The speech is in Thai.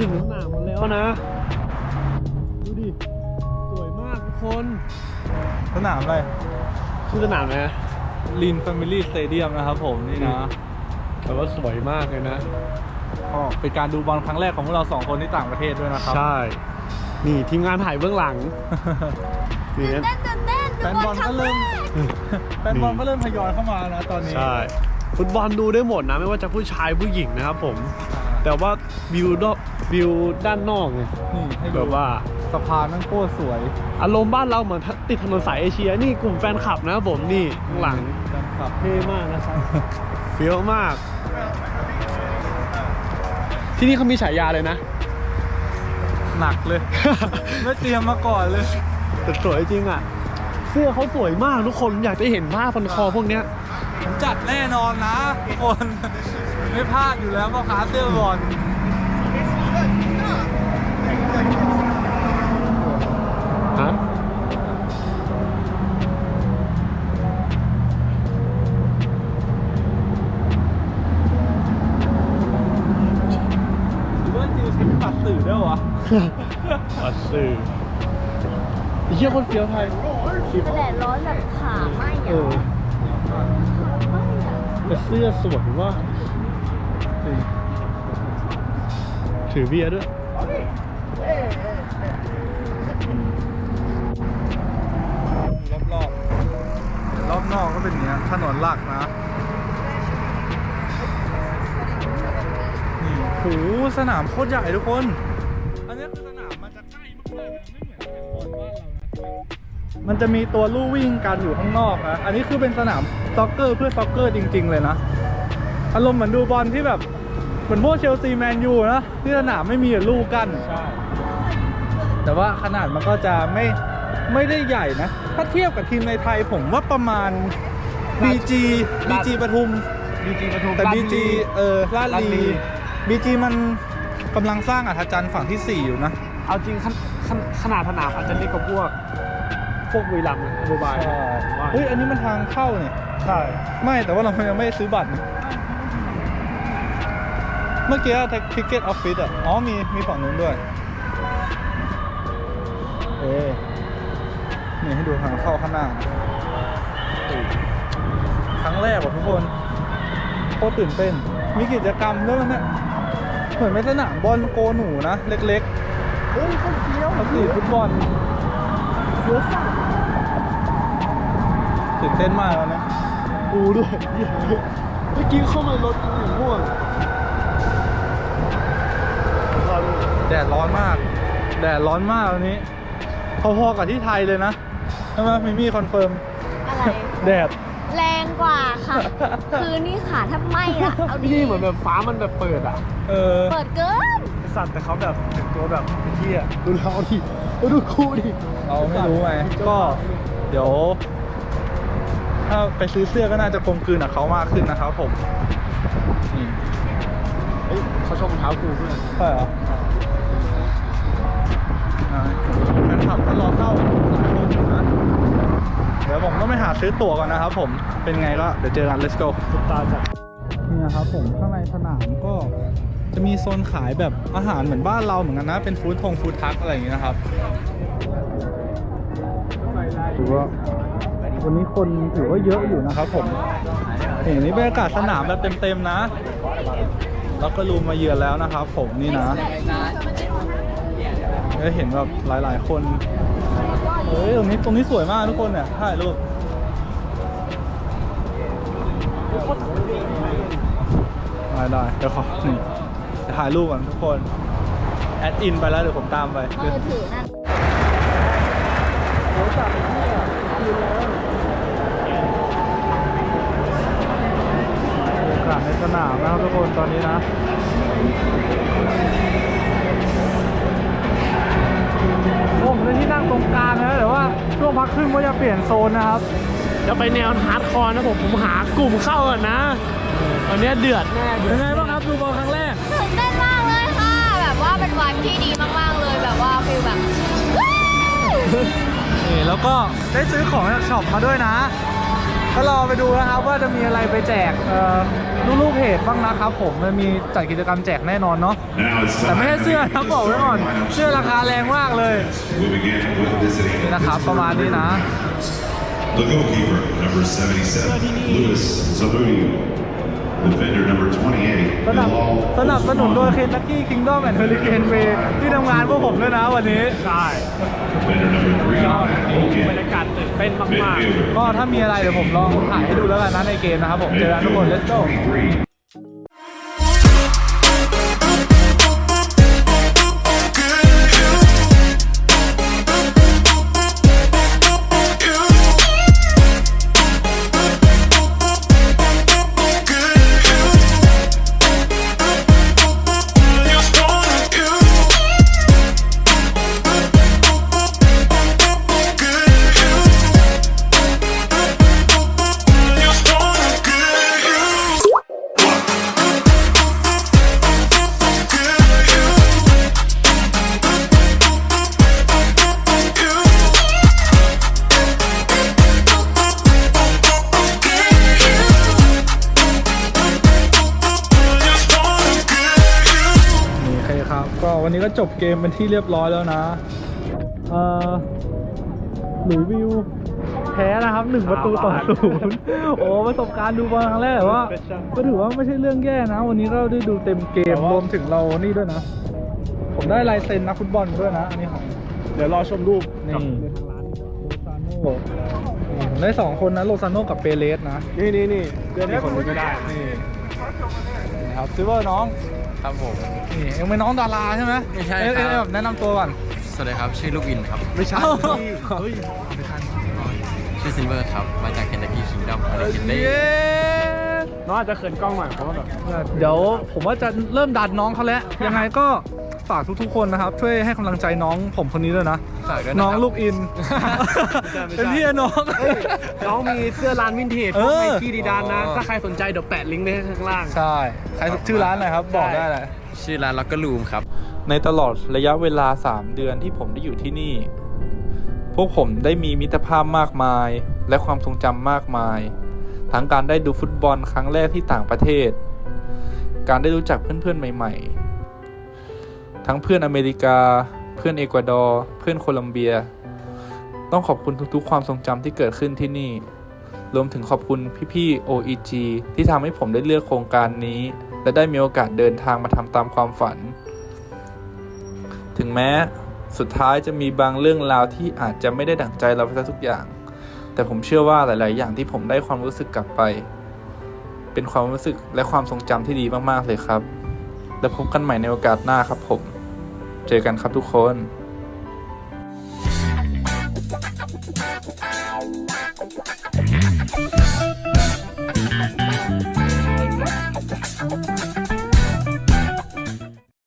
ถึงสนามกันแล้วนะ ดูดิ สวยมากทุกคน สนามอะไร ชื่อสนามนะ ลินแฟมิลี่สเตเดียมนะครับผมนี่นะ แต่ว่าสวยมากเลยนะก็เป็นการดูบอลครั้งแรกของพวกเราสองคนที่ต่างประเทศด้วยนะครับ ใช่ นี่ทีมงานถ่ายเบื้องหลังนี่นะ เต้นเต้นเต้นแฟนบอลก็เริ่มแฟนบอลก็เริ่มทยอยเข้ามานะตอนนี้ ใช่ ฟุตบอลดูได้หมดนะ ไม่ว่าจะผู้ชายผู้หญิงนะครับผม แต่ว่าวิวดอกวิวด้านนอกไงนี่ให้ดูแบบว่าสะพานนั่งโคตรสวยอารมณ์บ้านเราเหมือนติดถนนสายเอเชียนี่กลุ่มแฟนคลับนะครับผมนี่ข้างหลังแฟนคลับเท่มากนะครับเฟี้ยวมาก ที่นี่เขามีฉายาเลยนะ หนักเลย ไม่เตรียมมาก่อนเลย แต่สวยจริงอะ เสื้อเขาสวยมากทุกคนอยากจะเห็นผ้าพันคอพวกเนี้ยผมจัดแน่นอนนะทุกคน ไม่พลาดอยู่แล้วพ่อค้าเสื้อบอลฮะหรือว่าจิวใช้บัตรสื่อด้วยวะอัดสื่อไอ้เหี้ยคนเฟี้ยวไทยคลิปแต่แดดร้อนแบบขาไหม้เออะอขาไหม้อะ แต่เสื้อสวยว่าถือเบียร์ด้วยรอบรอบรอบนอกก็เป็นอย่างเนี้ยถนนหลักนะนี่โหสนามโคตรใหญ่ทุกคน อันนี้คือสนามมันจะใกล้มากๆ มันจะมีตัวลู่วิ่งกันอยู่ข้างนอกนะอันนี้คือเป็นสนามซ็อกเกอร์เพื่อซ็อกเกอร์จริง ๆ เลยนะอารมณ์เหมือนดูบอลที่แบบเหมือนพวกเชลซีแมนยูนะที่สนามไม่มีลู่กั้นใช่แต่ว่าขนาดมันก็จะไม่ไม่ได้ใหญ่นะ ถ้าเทียบกับทีมในไทยผมว่าประมาณ BG BG ปทุมบีจีปทุมแต่ลาด BG ลีเออลาดลาดลีลี BG มันกำลังสร้างอัธจันทร์ฝั่งที่ 4 อยู่นะ เอาจริงขนขนขนาดสนามอาจจะเล็กกว่าพวก พวกบุรีรัมย์โมบายเฮ้ยอันนี้มันทางเข้าเนี่ย ใช่ไม่แต่ว่าเรายังไม่ได้ซื้อบัตรนี่เมื่อกี้ทิกเก็ตออฟฟิศอะ อ๋อมีมีฝั่งนู้นด้วย เออนี่ให้ดูทางเข้าข้างหน้า ครั้งแรกว่ะทุกคนโคตรตื่นเต้น มีกิจกรรมด้วยมันเนี่ยเหมือนไม่สนามบอลโกหนูนะ เล็กเฮ้ยคนเฟี้ยวๆเขาตีฟุตบอล เฟี้ยวสัส ตื่นเต้นมากแล้วนะกูด้วยเมื่อกี้เข้ามารถกูอย่างง่วงแดดร้อนมาก แดดร้อนมากวันนี้ พอๆกับที่ไทยเลยนะใช่ไหมมิมี่คอนเฟิร์ม อะไร แดด แรงกว่าค่ะ คือนี่ขาแทบไหม้ละเอาดีที่นี่เหมือนแบบฟ้ามันแบบเปิดอะ เออ เปิดเกินไอ้สัตว์แต่เขาแบบแต่งตัวแบบไอ้เที่ยดูเราดิแล้วดูกูดิ เราไม่รู้ไง ก็เดี๋ยว ถ้าไปซื้อเสื้อก็น่าจะกลมกลืนกับเขามากขึ้นนะครับผมนี่เฮ้ยเขาชมรองเท้ากูเพื่อนใช่เหรออ่าแฟนคลับก็รอเข้าหลายคนอยู่นะเดี๋ยวผมต้องไปหาซื้อตั๋วก่อนนะครับผมเป็นไงก็เดี๋ยวเจอกัน let's go สุดตาจัดนี่นะครับผมข้างในสนามก็จะมีโซนขายแบบอาหารเหมือนบ้านเราเหมือนกันนะ เป็นฟู้ดทงฟู้ดทักอะไรอย่างงี้นะครับถือว่า วันนี้คนถือว่าเยอะอยู่นะครับผมเห็นนี่บรรยากาศสนามแบบเต็มๆนะ แล้วก็รูมมาเยือนแล้วนะครับผมนี่นะได้เห็นแบบหลายๆ คนเฮ้ยตรงนี้ตรงนี้สวยมากทุกคนเนี่ยถ่ายรูปได้ได้เดี๋ยวขอนี่ถ่ายรูปก่อนทุกคน แอดอินไปแล้วเดี๋ยวผมตามไปมือถือนั่น บรรยา กาศในสนามนะครับทุกคนตอนนี้นะผมในที่นั่งตรงกลางนะแต่ว่าช่วงพักครึ่งก็จะเปลี่ยนโซนนะครับ จะไปแนวฮาร์ดคอร์นะผมผมหากลุ่มเข้าก่อนนะวันนี้เดือดแน่เดือเป็ดนไงบ้างครับดูบอลครั้งแรกตื่นเต้นมากเลยค่ะ แบบว่าเป็นวันที่ดีมากๆเลยแบบว่าฟิลแบบว้าวนี่แล้วก็ได้ซื้อของจากช็อปมาด้วยนะ ก็รอไปดูนะครับว่าจะมีอะไรไปแจกเอ่อลูกๆเพจบ้างนะครับผมมันมีจัดกิจกรรมแจกแน่นอนเนาะ Now it's แต่ไม่ใช่ time เสื้อ to นะ begin บอกไว้ก่อน starting lineups เสื้อราคาแรงมากเลย We begin with visiting นี่นะครับประมาณนี้นะ The goalkeeper, number 77, Louis Zaludio. Defender number 28, สนับ Bilal สนับสนุนโดยเคนทักกี้คิงดอมแอนด์เฮอริเคนเวที่ทำงานพวกผมด้วยนะวันนี้ ใช่ Defender number 3, Matt บรรยากา Hogan. ่นมากๆ ก็ถ้ามีอะไรเดี๋ยวผมลองถ่ายให้ดูแล้วกันนะในเกมนะครับผม เจอกันทุกคน let's go วันนี้ก็จบเกมเป็นที่เรียบร้อยแล้วนะเอ่อหลุยวิวแพ้นะครับหนึ่งประตูต่อศูนย์โอ้ประสบการณ์ดูบอลครั้งแรกแต่ว่าก็ถือว่าไม่ใช่เรื่องแย่นะ วันนี้ก็ได้ดูเต็มเกมรวมถึงเรานี่ด้วยนะ ผมได้ลายเซ็นนักฟุตบอลด้วยนะอันนี้ของเดี๋ยวรอชมรูปนี่กับในทางร้านโลซาโน่นี่ผมได้สองคนนะโลซาโน่กับเปเรสนะ นี่นี่นี่เพื่อนมีคนหนึงก็ได้นี่ นี่ครับซิเวอร์น้องครับผม นี่เอ็งเป็นน้องดาราใช่ไหมไม่ใช่เอ๊ะครับ เอ๊ะแบบแนะนำตัวก่อนสวัสดีครับ ชื่อลูกอินครับ ไม่ใช่เฮ้ยชื่อซินเวอร์ครับ มาจากเคนตักกี้คิงดอมอะไรกินได้เย้ น้องอาจจะเขินกล้องหน่อยเพราะว่าแบบเดี๋ยวผมว่าจะเริ่มดันน้องเขาแล้ว ยังไงก็ฝากทุกๆคนนะครับ ช่วยให้กำลังใจน้องผมคนนี้ด้วยนะ ฝากด้วยนะครับ น้องลูกอินเป็นพี่น้อง น้องมีเสื้อร้านวินเทจพเอวกอไนกี้ดีดานนะอ๋อถ้าใครสนใจเดี๋ยวแปะลิงก์ไว้ให้ข้างล่าง ใช่ ใครชื่อร้านอะไรครับ บอกได้เลย ชื่อร้านล็อกเกอร์ลูมครับ ในตลอดระยะเวลา 3 เดือนที่ผมได้อยู่ที่นี่ พวกผมได้มีมิตรภาพมากมาย และความทรงจำมากมาย ทั้งการได้ดูฟุตบอลครั้งแรกที่ต่างประเทศ การได้รู้จักเพื่อนๆใหม่ ๆ ทั้งเพื่อนอเมริกา เพื่อนเอกวาดอร์ เพื่อนโคลัมเบีย ต้องขอบคุณทุกๆ ความทรงจำที่เกิดขึ้นที่นี่ รวมถึงขอบคุณพี่ๆ OEG ที่ทำให้ผมได้เลือกโครงการนี้ และได้มีโอกาสเดินทางมาทำตามความฝัน ถึงแม้สุดท้ายจะมีบางเรื่องราวที่อาจจะไม่ได้ดั่งใจเราไปซะทุกอย่าง แต่ผมเชื่อว่าหลาย ๆ อย่างที่ผมได้ความรู้สึกกลับไป เป็นความรู้สึกและความทรงจำที่ดีมาก ๆ เลยครับ แล้วพบกันใหม่ในโอกาสหน้าครับผม เจอกันครับทุกคน